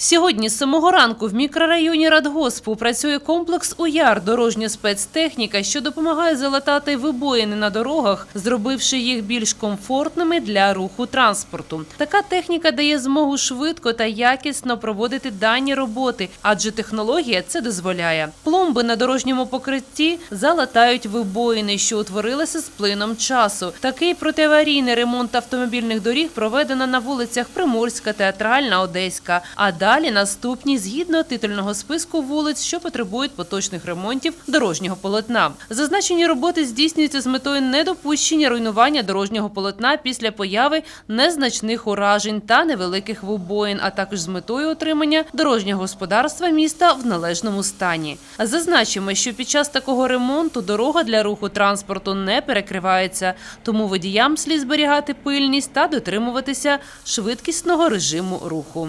Сьогодні з самого ранку в мікрорайоні Радгоспу працює комплекс УЯР дорожня спецтехніка, що допомагає залатати вибоїни на дорогах, зробивши їх більш комфортними для руху транспорту. Така техніка дає змогу швидко та якісно проводити дані роботи, адже технологія це дозволяє. Пломби на дорожньому покритті залатають вибоїни, що утворилися з плином часу. Такий протиаварійний ремонт автомобільних доріг проведено на вулицях Приморська, Театральна, Одеська. А далі наступні згідно титульного списку вулиць, що потребують поточних ремонтів дорожнього полотна. Зазначені роботи здійснюються з метою недопущення руйнування дорожнього полотна після появи незначних уражень та невеликих вибоїн, а також з метою отримання дорожнього господарства міста в належному стані. Зазначимо, що під час такого ремонту дорога для руху транспорту не перекривається, тому водіям слід зберігати пильність та дотримуватися швидкісного режиму руху.